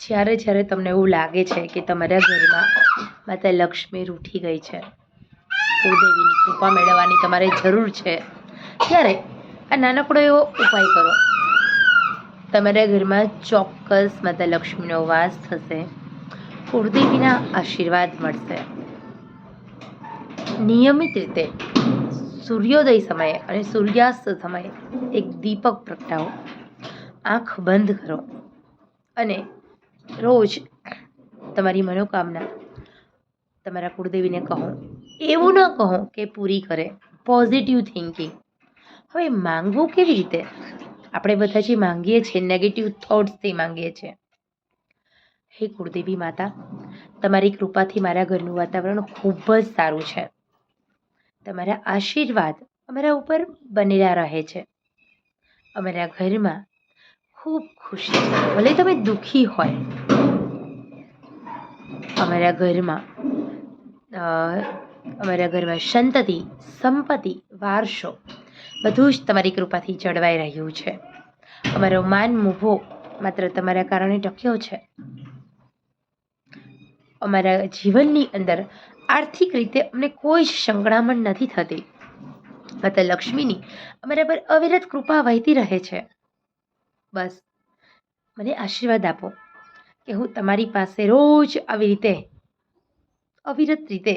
જ્યારે જ્યારે તમને એવું લાગે છે કે તમારા ઘરમાં માતા લક્ષ્મી રૂઠી ગઈ છે, કુળદેવીની કૃપા મેળવવાની તમારે જરૂર છે, ત્યારે આ નાનકડો એવો ઉપાય કરો. તમારા ઘરમાં ચોક્કસ માતા લક્ષ્મીનો વાસ થશે, કુળદેવીના આશીર્વાદ મળશે. નિયમિત રીતે સૂર્યોદય સમયે અને સૂર્યાસ્ત સમયે એક દીપક પ્રગટાવો, આંખ બંધ કરો અને રોજ તમારી મનોકામના તમારા કુળદેવીને કહો. એવું ન કહો કે પૂરી કરે. પોઝિટિવ થિંકિંગ હવે માંગવું કેવી રીતે? આપણે બધા જે માંગીએ છીએ નેગેટિવ થોટ્સથી માંગીએ છીએ. હે કુળદેવી માતા, તમારી કૃપાથી મારા ઘરનું વાતાવરણ ખૂબ જ સારું છે. તમારા આશીર્વાદ અમારા ઉપર બનેલા રહે છે. અમારા ઘરમાં ખૂબ ખુશી. ભલે તમે દુઃખી હોય અમારા ઘરમાં અમારા ઘરમાં સંતતિ, સંપત્તિ, વારસો, બધું જ તમારી કૃપાથી જળવાઈ રહ્યું છે. અમારો માન મોભો માત્ર તમારા કારણે ટક્યો છે. અમારા જીવનની અંદર આર્થિક રીતે અમને કોઈ જ સંકળામણ નથી થતી. માતા લક્ષ્મીની અમારા પર અવિરત કૃપા વહેતી રહે છે. બસ, મને આશીર્વાદ આપો. કે હું તમારી પાસે રોજ આવી રીતે અવિરત રીતે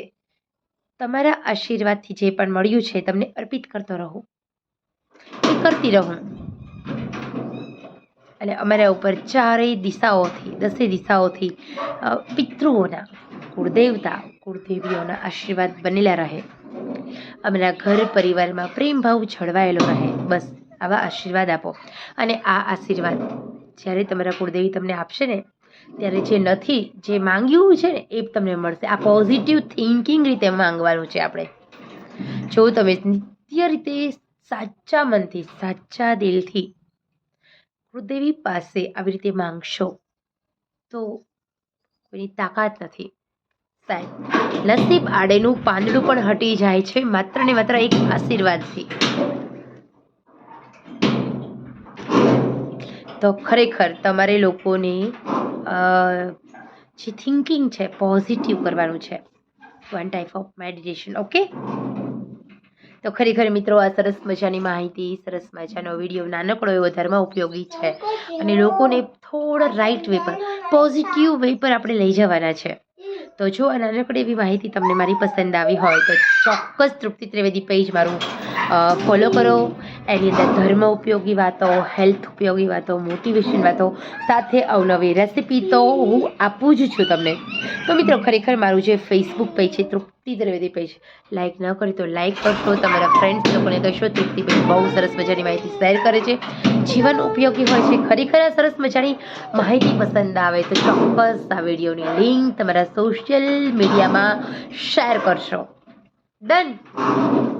તમારા આશીર્વાદથી જે પણ મળ્યું છે, તમને અર્પિત કરતો રહું. એ કરતી રહું. અને અમારા ઉપર ચારેય દિશાઓથી, દસે દિશાઓથી પિતૃઓના, કુળદેવતા, કુળદેવીઓના આશીર્વાદ બનેલા રહે. અમારા ઘર પરિવારમાં પ્રેમભાવ જળવાયેલો રહે. બસ, આવા આશીર્વાદ આપો. અને આ આશીર્વાદ જ્યારે તમારા કુળદેવી તમને આપશે ને ત્યારે જે નથી, જે માંગ્યું છે ને, એ તમને મળશે. આ પોઝિટિવ થિંકિંગ રીતે માંગવાનું છે આપણે. જો તમે નિત્ય રીતે સાચા મનથી, સાચા દિલથી કુળદેવી પાસે આવી રીતે માંગશો, તો કોઈની તાકાત નથી. સાહેબ, નસીબ આડેનું પાંદડું પણ હટી જાય છે, માત્ર ને માત્ર એક આશીર્વાદથી. તો ખરેખર તમારે લોકોને જે થિંકિંગ છે પોઝિટિવ કરવાનું છે. One type of meditation okay તો ખરેખર મિત્રો, આ સરસ મજાની માહિતી, સરસ મજાનો વીડિયો નાનકડો એવો ધર્મ ઉપયોગી છે. અને લોકોને થોડા રાઈટ વે પર પોઝિટિવ વે પર આપણે લઈ જવાના છે. તો જો આ નાનકડી એવી માહિતી તમને મારી પસંદ આવી હોય, તો ચોક્કસ તૃપ્તિ ત્રિવેદી પેજ મારું ફોલો કરો. એની અંદર ધર્મ ઉપયોગી વાતો હેલ્થ ઉપયોગી વાતો મોટિવેશન વાતો સાથે અવનવી રેસિપી તો હું આપું જ છું તમને. તો મિત્રો, ખરેખર મારું જે ફેસબુક પેજ છે, તૃપ્તિ ત્રિવેદી પેજ લાઇક ન કરી તો લાઇક કરશો, તમારા ફ્રેન્ડ્સ લોકોને કહેશો, તૃપ્તિ પેજ બહુ સરસ મજાની માહિતી શેર કરે છે. જીવન ઉપયોગી હોય છે, ખરેખર આ સરસ મજાની માહિતી પસંદ આવે તો ચોક્કસ આ વિડીયોની લિંક તમારા સોશિયલ મીડિયામાં શેર કરશો. ડન